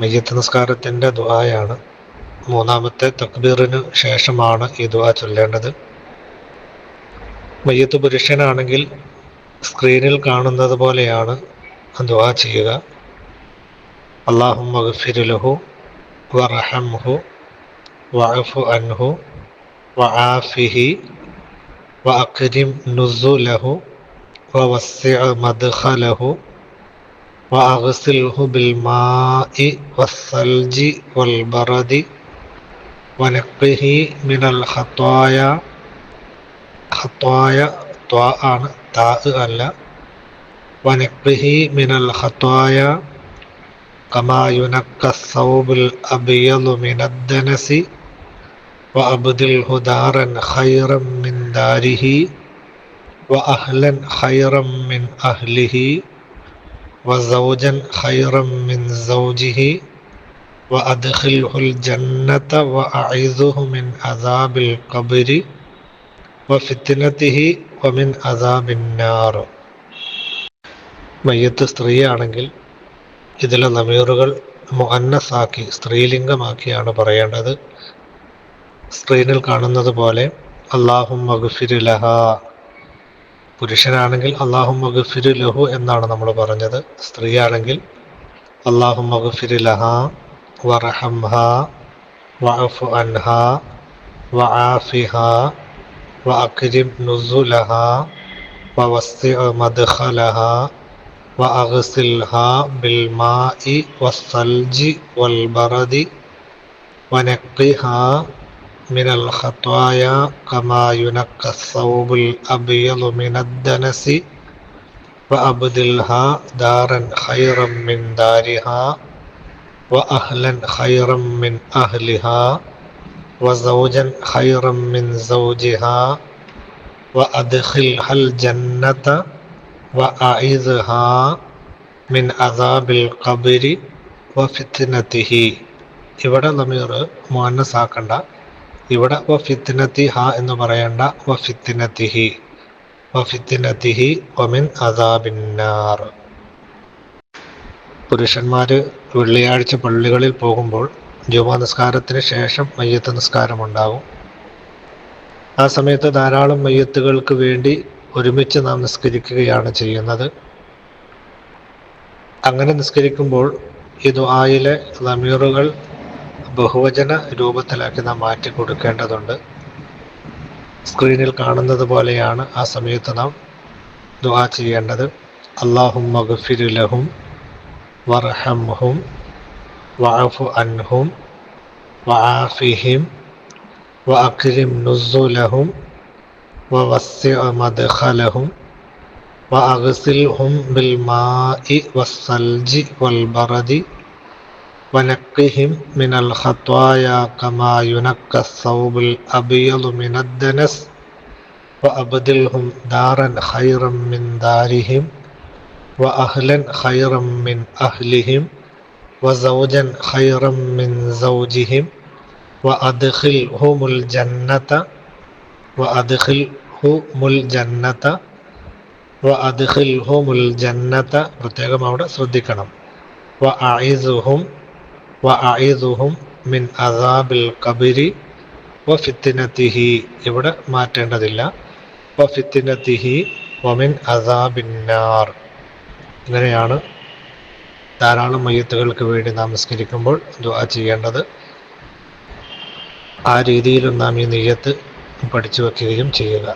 മയ്യത്ത് നിസ്കാരത്തിന്റെ ദുആയാണ്. മൂന്നാമത്തെ തക്ബീറിന് ശേഷമാണ് ഈ ദുആ ചൊല്ലേണ്ടത്. മയ്യത്ത് പുരുഷനാണെങ്കിൽ സ്ക്രീനിൽ കാണുന്നത് പോലെയാണ് ദുആ ചെയ്യുക. അള്ളാഹു മഗ്ഫിരുലഹു വറഹംഹു വഅഫു അൻഹു വആഫിഹി വഅക്രിം നുസുലഹു വവസ്സിഅ മദ്ഖലഹു وأغسله بالماء والثلج والبرد ونقه من الخطايا. خطايا طاء طاء الله ونقه من الخطايا. كما ينقى الثوب الأبيض من الدنس. وأبدله دارا خيرا من داره. وأهلا خيرا من أهله. وزوجا خيرا من زوجه وأدخله الجنة وأعيذه من عذاب القبر وفتنته ومن عذاب النار മയ്യത്ത് സ്ത്രീയാണെങ്കിൽ ഇതിലെ നമീറുകൾ മുഅന്നസാക്കി സ്ത്രീലിംഗമാക്കിയാണ് പറയേണ്ടത് സ്ക്രീനിൽ കാണുന്നത് പോലെ അള്ളാഹും മഗ്ഫിരു ലഹ പുരുഷനാണെങ്കിൽ അള്ളാഹു മഗ്ഫിരു ലഹു എന്നാണ് നമ്മൾ പറഞ്ഞത് സ്ത്രീയാണെങ്കിൽ അള്ളാഹു മഗ്ഫിരു ലഹ വറഹംഹ വഅഫു അൻഹ വആഫിഹ വഅക്രിം നുസുലഹ വവസ്സിഅ മദ്ഖലഹ وأغسلها بالماء والثلج والبرد ونقها من الخطايا كما ينقى الثوب الأبيض من الدنس وأبدلها دارا خيرا من دارها وأهلا خيرا من أهلها وزوجا خيرا من زوجها وأدخلها الجنة وأعذها من عذاب القبر وفتنته ഇവിടെ ലമീർ മുഅന്നസാക്കണ്ട ഇവിടെ വ ഫിത്തിനത്തി ഹ എന്ന് പറയേണ്ട വഫിത്തിനത്തിഹി വ ഫിത്തിനത്തിഹി വമിൻ അദാബിന്നാർ. പുരുഷന്മാർ വെള്ളിയാഴ്ച പള്ളികളിൽ പോകുമ്പോൾ ജുമാ നിസ്കാരത്തിന് ശേഷം മയ്യത്ത് നിസ്കാരമുണ്ടാകും. ആ സമയത്ത് ധാരാളം മയ്യത്തുകൾക്ക് വേണ്ടി ഒരുമിച്ച് നാം നിസ്കരിക്കുകയാണ് ചെയ്യുന്നത്. അങ്ങനെ നിസ്കരിക്കുമ്പോൾ ഈ ദുആയിലെ ലമീറുകൾ ബഹുവചന രൂപത്തിലാക്കി നാം മാറ്റി കൊടുക്കേണ്ടതുണ്ട് സ്ക്രീനിൽ കാണുന്നത് പോലെയാണ് ആ സമയത്ത് നാം ദുആ ചെയ്യേണ്ടത് അള്ളാഹും മഗ്ഫിർ ലഹും വർഹംഹും വഅഫു അൻഹും വആഫിഹിം വഅക്രിം നുസുലഹും ووسع مدخلهم وأغسلهم بالماء والثلج والبرد ونقهم من الخطايا كما ينقى الثوب الأبيض من الدنس وأبدلهم دارا خيرا من دارهم وأهلا خيرا من أهلهم وزوجا خيرا من زوجهم وأدخلهم الجنة വഅദ്ഖിൽഹുമുൽ ജന്നത വഅദ്ഖിൽഹുമുൽ ജന്നത പ്രത്യേകം അവിടെ ശ്രദ്ധിക്കണം വഅഇസുഹും വഅഇസുഹും മിൻ കബിരി വ ഫിത്തിനത്തിഹി ഇവിടെ മാറ്റേണ്ടതില്ല. വഫിത്തിനത്തിഹി വമിൻ അദാബിന്നാർ ഇങ്ങനെയാണ് ധാരാളം മയ്യത്തുകൾക്ക് വേണ്ടി നമസ്കരിക്കുമ്പോൾ ദുആ ചെയ്യേണ്ടത്. ആ രീതിയിലും നാം ഈ നെയ്യത്ത് പഠിച്ചു വയ്ക്കുകയും ചെയ്യുക.